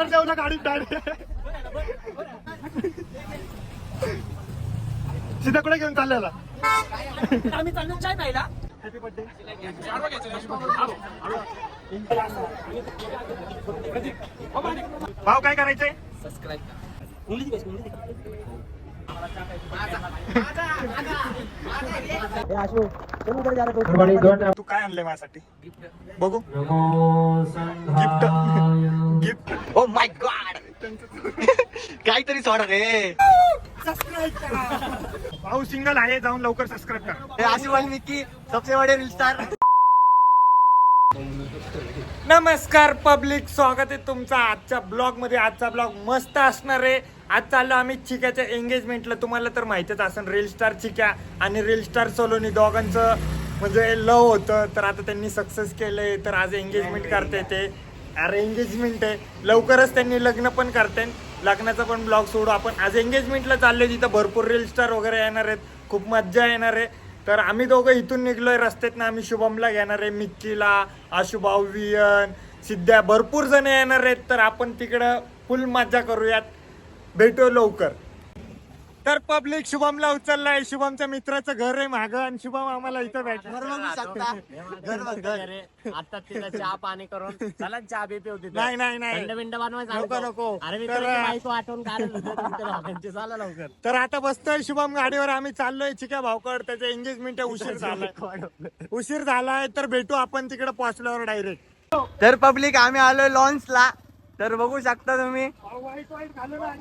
गाडीत डायरेक्ट सीधा कुठे घेऊन चाललेला? आम्ही चाललो चाय प्यायला. हॅपी बर्थडे भाव काय करायचंय? तू काय आणलंय माझ्यासाठी? बघू. Gift gift oh my God काहीतरी सोडा रे. सबस्क्राईब करा. भाऊ सिंगल आहे जाऊन लवकर सबस्क्राईब करा. हे आशिफ वाली मिक्की सबसे बडे रील स्टार नमस्कार पब्लिक स्वागत आहे तुमचं आजच्या ब्लॉगमध्ये. आजचा ब्लॉग मस्त असणार आहे. आज चाललो आम्ही चिक्याच्या एंगेजमेंटला तुम्हाला तर माहितीच असेल रील स्टार चिक्या आणि रील स्टार सोलोनी दोघांचं म्हणजे लव होतं. तर आता त्यांनी सक्सेस केलंय. तर आज एंगेजमेंट करते ते. अरे एंगेजमेंट आहे. लवकरच त्यांनी लग्न पण करते. लग्नाचा पण ब्लॉग सोडू आपण. आज एंगेजमेंटला चाललो तिथं. भरपूर रील स्टार वगैरे येणार आहेत. खूप मज्जा येणार आहे. तर आम्ही दोघं इथून निघलोय. रस्त्यातनं आम्ही शुभमला घेणार आहे. मिक्कीला आशुभाऊ वियन सिद्ध्या भरपूर जण येणार आहेत. तर आपण तिकडं फुल मज्जा करूयात. भेटू लवकर. तर पब्लिक शुभमला उचललाय. शुभमच्या मित्राचं घर आहे मागं आणि शुभम आम्हाला इथं भेटलं आता तिला चहा पाणी करून चला चहा बी पिऊ तिथे. नाही नाही नाही. थंड बिंड बनवायचं नको, सांगतो. नको. अरे मी तर- तुला बायको आठवून काढत होतो तुमच्या दोघांची. चला लवकर. तर आता बसतोय शुभम गाडीवर. आम्ही चाललोय चिक्या भावकड. त्याचं एंगेजमेंट उशीर झालाय. उशीर झालाय तर भेटू आपण तिकडे पोहोचल्यावर डायरेक्ट तर पब्लिक आम्ही आलोय लॉन्चला तर बघू शकता तुम्ही.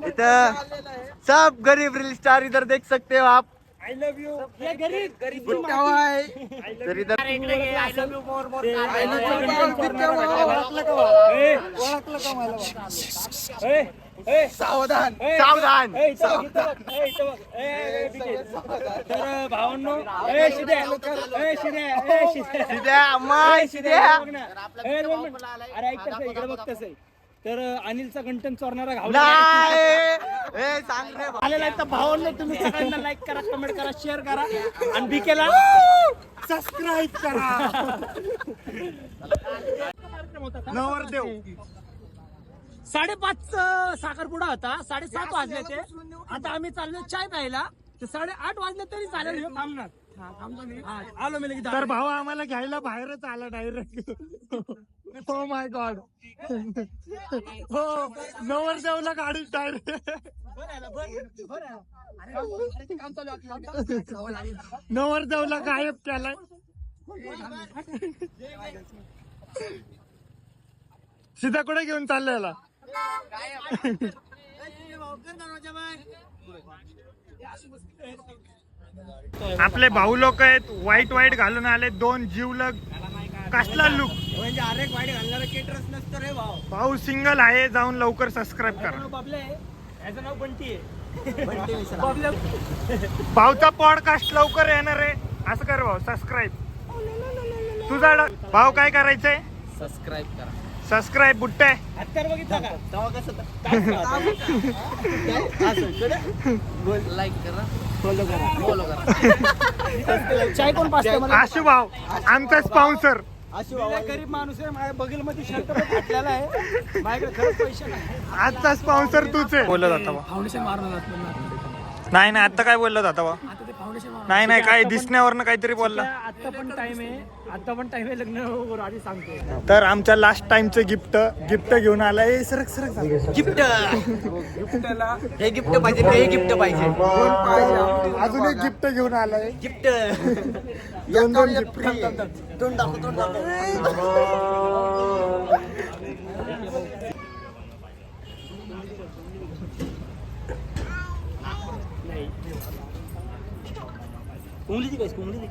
इथं सब गरीब रील स्टार इधर देख सकते हो आप. आय लव्ह यू तर इधर सावधान. सावधान. तर भावांनो ए शिद्या. ए शिद्या. ए शिद्या. अम्मा सिद्या अरे ऐक तसं इकडे बघ तसं तर अनिलचा कंटेंट चोरणारा घावला. आलेला आहे तर भावांनो तुम्ही सगळ्यांना लाईक करा कमेंट करा शेअर करा. आणि बीकेला सबस्क्राईब करा. नवरदेव. साडेपाच साखरपुडा होता. साडेसात वाजले ते. आता आम्ही चाललो चाय प्यायला. तर साडेआठ वाजले तरी चालेल. थांबणार. हा. हा, आलो मी लगेच तर भाऊ आम्हाला घ्यायला बाहेरच आला डायरेक्ट Oh हो माय गॉड हो oh, नवरदेवला गाडीत डायरेक्ट नवरदेवला गायब केलाय. सीधा कुठे घेऊन चाललेला आपले भाऊ लोक आहेत वाईट वाईट घालून आले दोन जीवलग. कसला लुक म्हणजे अरे वाईट घालणारा केटरच नसतं रे भाऊ. भाऊ सिंगल आहे जाऊन लवकर सबस्क्राईब करा. बबले याचं नाव बंटी आहे. बबले भाऊचा पॉडकास्ट लवकर येणार आहे. असं कर भाऊ सबस्क्राईब तुझा ड- भाऊ काय करायचंय? सबस्क्राईब करा. सबस्क्राईब बुट्टे. हत्यार बघितला का? लाईक करा. फॉलो करा. फॉलो करा चाय कोण पाचते मला. आशू भाऊ आमचा स्पॉन्सर मी गरीब माणूस आहे माझ्या बगलमध्ये शर्ट फाटलेला आहे. माझ्याकडे खरंच पैसे नाही. आजचा स्पॉन्सर तूच आहे. बोलत जाता बा फाउंडेशन मारलं जात नाही नाही आता काय बोललं जाता बा नाही नाही काय दिसण्यावरनं काहीतरी बोलला. आता पण टाइम आहे. आता पण टाइम आहे लग्न आधी सांगतो तर आमच्या लास्ट टाइमचं गिफ्ट गिफ्ट घेऊन आलाय. सरक सरक. गिफ्ट हे गिफ्ट पाहिजे ते गिफ्ट पाहिजे. अजून एक गिफ्ट घेऊन आलाय. गिफ्ट दोन दोन गिफ्ट तोंड दाखव तोंड दाखव. उंगली काय उंगली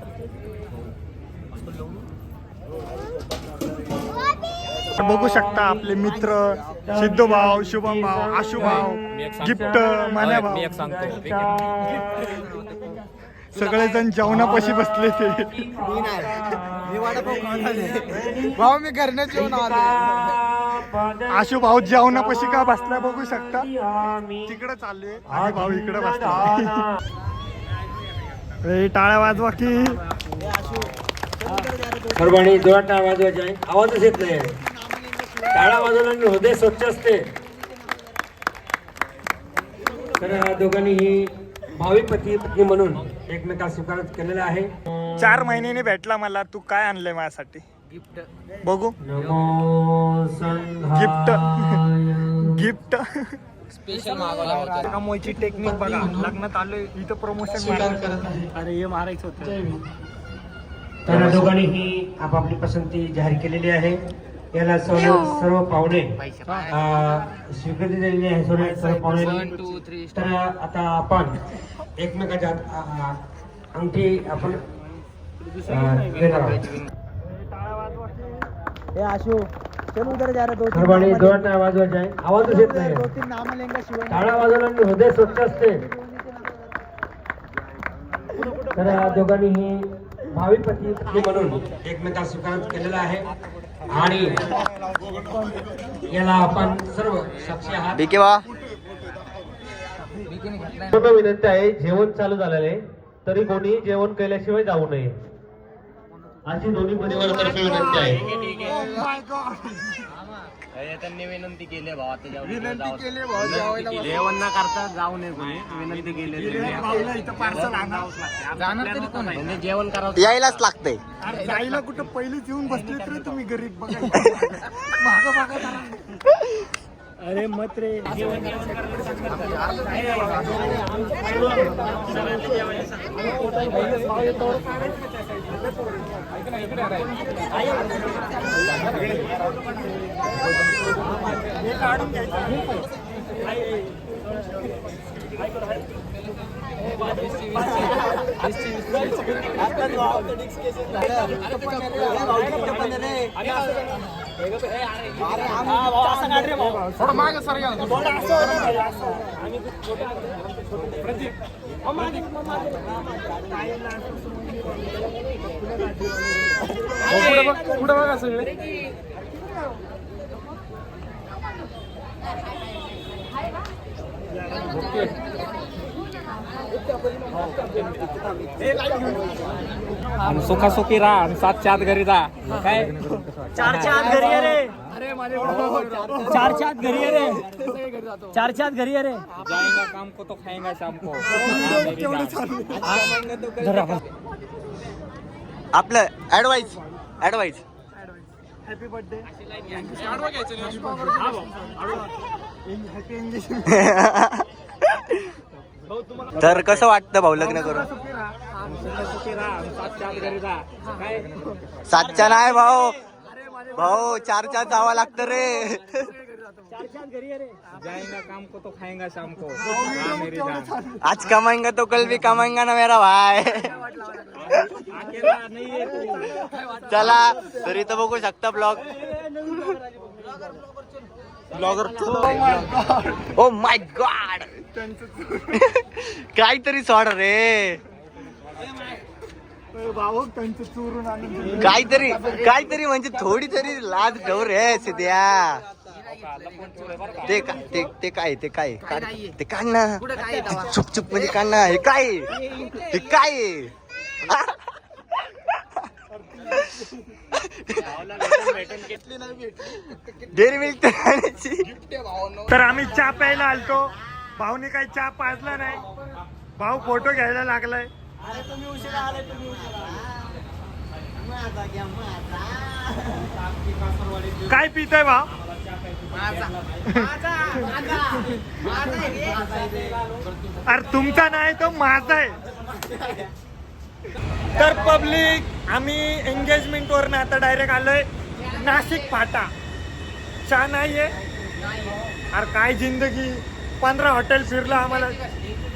बघू शकता आपले मित्र सिद्धू भाऊ शुभम भाऊ आशु भाऊ गिफ्ट मान्या भाऊ. सगळेजण जेवणापाशी बसले ते. भाऊ मी घरनं जेवण आशु भाऊ जेवणापाशी का बसलाय बघू शकता? तिकडे चालले आणि भाऊ इकडे बसला. ए, टाळ्या वाजवा की. परभणी जोरात टाळा वाजवायचे आहे आवाजच येत नाही. टाळा वाजवल्याने हृदय स्वच्छ असते. तर या दोघांनीही भावी पती पत्नी म्हणून एकमेकाला स्वीकार केलेला आहे. चार महिन्याने भेटला मला तू काय आणलंय माझ्यासाठी? गिफ्ट बघू. नमो गिफ्ट. संघाय. गिफ्ट मोची टेक्निक बघा. लग्नात आलोय इथं प्रमोशन अरे हे मारायचं होतं. तर या दोघांनीही आपापली पसंती जाहीर केलेली आहे. याला सर्व सर्व पाहुणे स्वीकृती दिलेली आहे. सर्व सर्व पाहुणे. तर आता आपण एकमेकाच्या हात- अंगठी आपण अं, देणार आहोत. ए आशु चल उधर जा रहा दो सर्वांनी दोन टाळ्या वाजवायच्या आहे आवाजच येत नाही तीन नाम लेंगे शिवाय? टाळ्या वाजवल्याने हृदय स्वच्छ असते. तर या दोघांनीही भावी पती पत्नी म्हणून एकमेकाला स्वीकार केलेला आहे. आणि याला आपण सर्व साक्षी आहात. बीके बा. सर्व विनंती आहे जेवण चालू झालेलं आहे. तरी कोणी जेवण केल्याशिवाय जाऊ नये. अशी दोन्ही परिवारातर्फे विनंती आहे जेवण न करता जाऊ नये कोणी. विनंती केली जाणार तरी कोण? आहे जेवण करावं. यायलाच लागतंय. जायला कुठं पहिलीच येऊन बसले तरी तुम्ही गरीब बघा. थोडं मागं जरा. अरे मत पुढे बघा सगळे. सुखासुखी राहा आणि सातच्या आत घरी जा. काय? चारच्या आत घरी ये रे. चारच्या आत घरी ये रे. चारच्या आत घरी ये रे. जाएगा काम को तो खाएगा शाम को. आपलं हॅपी बर्थडे तर कसं वाटतं भाऊ लग्न करून? सातच्या नाही भाऊ. भाऊ चारच्या जावं लागतं रे. जाएगा काम को तो खाएगा शाम को। हाँ, मेरी जान। आज कमाएंगा तो कल भी कमाएंगा ना मेरा भाई। अकेला नहीं है तू। चला तर इथं बघू शकता blog blogger oh my God काहीतरी सोड रे। काहीतरी काहीतरी म्हणजे थोडी तरी लाज ठेव रे सिद्या। ते का ते ते काय ते काय? काढ. ते काढ ना. ते चुप चुप म्हणजे काढ ना. हे काय? हे काय? डेअरी मिल्क तर आम्ही चहा प्यायला आलतो. भाऊने काही चहा पाजला नाही. भाऊ फोटो घ्यायला लागलाय. काय पितोय भाऊ? अरे तुमचा नाही तो माझा आहे. तर पब्लिक आम्ही एंगेजमेंट वरनं आता डायरेक्ट आलोय. नाशिक फाटा. चहा नाहीये? अरे काय जिंदगी. पंधरा हॉटेल फिरलं आम्हाला.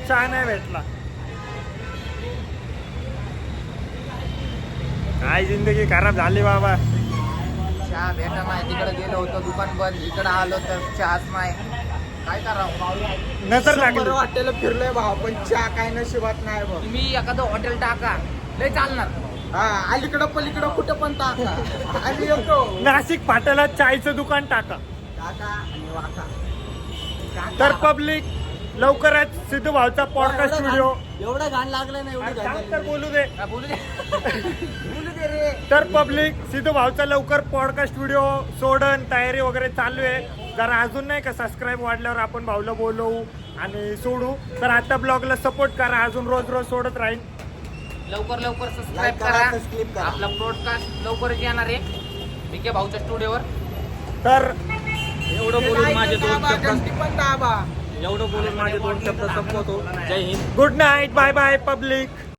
चहा नाही भेटला. काय जिंदगी खराब झाली बाबा. चहा भेटा नाही तिकडे गेलो होतो दुकान बंद इकडे आलो तर चहाच नाही काय करावं? नजर लागली. हॉटेल फिरलोय भाऊ पण चहा काय नशिबात नाही भाऊ. तुम्ही एखादं हॉटेल टाका. लय चालणार. हा अलीकडं पलीकडं कुठं पण टाका. आणि येतो नाशिक फाट्याला चायचं दुकान टाका. टाका आणि वाका. तर पब्लिक लवकरच सिद्धू भाऊचा पॉडकास्ट व्हिडिओ एवढं घाण लागलं नाही तर बोलू दे. बोलू दे. बोलू दे रे. तर पब्लिक सिद्धू भाऊचा लवकर पॉडकास्ट व्हिडिओ सोडन तयारी वगैरे चालू आहे. जरा अजून नाही का सबस्क्राईब वाढल्यावर आपण भाऊला बोलवू आणि सोडू. तर आता ब्लॉगला सपोर्ट करा अजून रोज रोज सोडत राहील. लवकर लवकर सबस्क्राईब करा. आपला ब्रॉडकास्ट लवकरच येणार आहे. ठीक आहे भाऊच्या स्टुडिओवर तर एवढं बोलून माझे दोन पण दाबा. एवढं बोलून माझे दोन शब्द संपवतो. Jai Hind. Good night bye bye public